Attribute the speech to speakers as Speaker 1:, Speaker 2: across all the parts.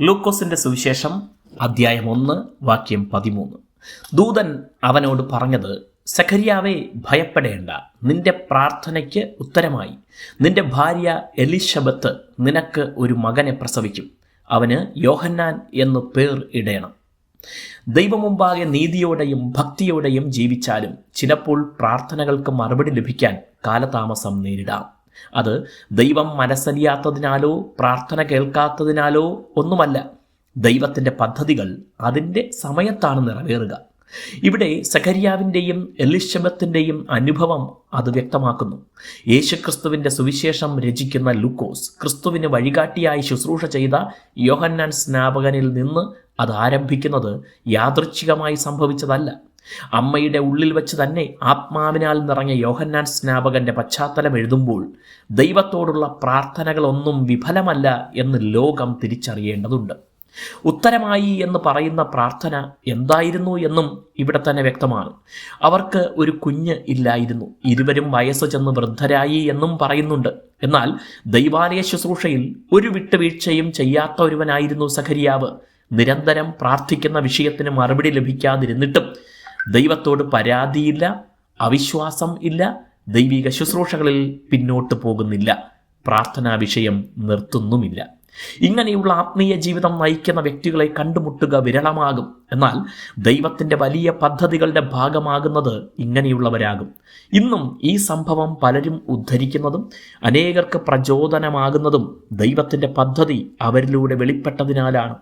Speaker 1: ലൂക്കോസിന്റെ സുവിശേഷം അധ്യായം ഒന്ന് വാക്യം പതിമൂന്ന്. ദൂതൻ അവനോട് പറഞ്ഞത് സഖരിയാവെ ഭയപ്പെടേണ്ട. നിന്റെ പ്രാർത്ഥനയ്ക്ക് ഉത്തരമായി. നിന്റെ ഭാര്യ എലിശബത്ത് നിനക്ക് ഒരു മകനെ പ്രസവിക്കും. അവന് യോഹന്നാൻ എന്ന് പേർ ഇടേണം. ദൈവമുമ്പാകെ നീതിയോടെയും ഭക്തിയോടെയും ജീവിച്ചാലും ചിലപ്പോൾ പ്രാർത്ഥനകൾക്ക് മറുപടി ലഭിക്കാൻ കാലതാമസം നേരിടാം. അത് ദൈവം മനസ്സലിയാത്തതിനാലോ പ്രാർത്ഥന കേൾക്കാത്തതിനാലോ ഒന്നുമല്ല. ദൈവത്തിന്റെ പദ്ധതികൾ അതിന്റെ സമയത്താണ് നിറവേറുക. ഇവിടെ സഖരിയാവിന്റെയും എലിഷബത്തിന്റെയും അനുഭവം അത് വ്യക്തമാക്കുന്നു. യേശുക്രിസ്തുവിന്റെ സുവിശേഷം രചിക്കുന്ന ലൂക്കോസ് ക്രിസ്തുവിന് വഴികാട്ടിയായി ശുശ്രൂഷ ചെയ്ത യോഹന്നാൻ സ്നാപകനിൽ നിന്ന് അത് ആരംഭിക്കുന്നത് യാദൃച്ഛികമായി സംഭവിച്ചതല്ല. അമ്മയുടെ ഉള്ളിൽ വെച്ച് തന്നെ ആത്മാവിനാൽ നിറഞ്ഞ യോഹന്നാൻ സ്നാപകന്റെ പശ്ചാത്തലം എഴുതുമ്പോൾ ദൈവത്തോടുള്ള പ്രാർത്ഥനകളൊന്നും വിഫലമല്ല എന്ന് ലോകം തിരിച്ചറിയേണ്ടതുണ്ട്. ഉത്തരമായി എന്ന് പറയുന്ന പ്രാർത്ഥന എന്തായിരുന്നു എന്നും ഇവിടെ തന്നെ വ്യക്തമാണ്. അവർക്ക് ഒരു കുഞ്ഞ് ഇല്ലായിരുന്നു. ഇരുവരും വയസ്സ് ചെന്ന് വൃദ്ധരായി എന്നും പറയുന്നുണ്ട്. എന്നാൽ ദൈവാലയ ശുശ്രൂഷയിൽ ഒരു വിട്ടുവീഴ്ചയും ചെയ്യാത്ത ഒരുവനായിരുന്നു സഖരിയാവ്. നിരന്തരം പ്രാർത്ഥിക്കുന്ന വിഷയത്തിന് മറുപടി ലഭിക്കാതിരുന്നിട്ടും ദൈവത്തോട് പരാതിയില്ല അവിശ്വാസം ഇല്ല ദൈവിക ശുശ്രൂഷകളിൽ പിന്നോട്ട് പോകുന്നില്ല പ്രാർത്ഥനാ വിഷയം നിർത്തുന്നുമില്ല. ഇങ്ങനെയുള്ള ആത്മീയ ജീവിതം നയിക്കുന്ന വ്യക്തികളെ കണ്ടുമുട്ടുക വിരളമാകും. എന്നാൽ ദൈവത്തിന്റെ വലിയ പദ്ധതികളുടെ ഭാഗമാകുന്നത് ഇങ്ങനെയുള്ളവരാകും. ഇന്നും ഈ സംഭവം പലരും ഉദ്ധരിക്കുന്നതും അനേകർക്ക് പ്രചോദനമാകുന്നതും ദൈവത്തിന്റെ പദ്ധതി അവരിലൂടെ വെളിപ്പെട്ടതിനാലാണ്.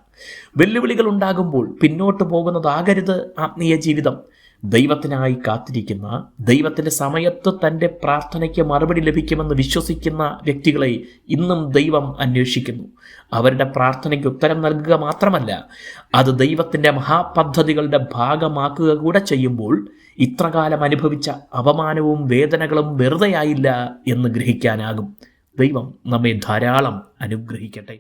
Speaker 1: വെല്ലുവിളികൾ ഉണ്ടാകുമ്പോൾ പിന്നോട്ട് പോകുന്നതാകരുത് ആത്മീയ ജീവിതം. ദൈവത്തിനായി കാത്തിരിക്കുന്ന ദൈവത്തിന്റെ സമയത്ത് തന്റെ പ്രാർത്ഥനയ്ക്ക് മറുപടി ലഭിക്കുമെന്ന് വിശ്വസിക്കുന്ന വ്യക്തികളെ ഇന്നും ദൈവം അന്വേഷിക്കുന്നു. അവരുടെ പ്രാർത്ഥനയ്ക്ക് ഉത്തരം നൽകുക മാത്രമല്ല അത് ദൈവത്തിന്റെ മഹാപദ്ധതികളുടെ ഭാഗമാക്കുക കൂടെ ചെയ്യുമ്പോൾ ഇത്രകാലം അനുഭവിച്ച അപമാനവും വേദനകളും വെറുതെയായില്ല എന്ന് ഗ്രഹിക്കാനാകും. ദൈവം നമ്മെ ധാരാളം അനുഗ്രഹിക്കട്ടെ.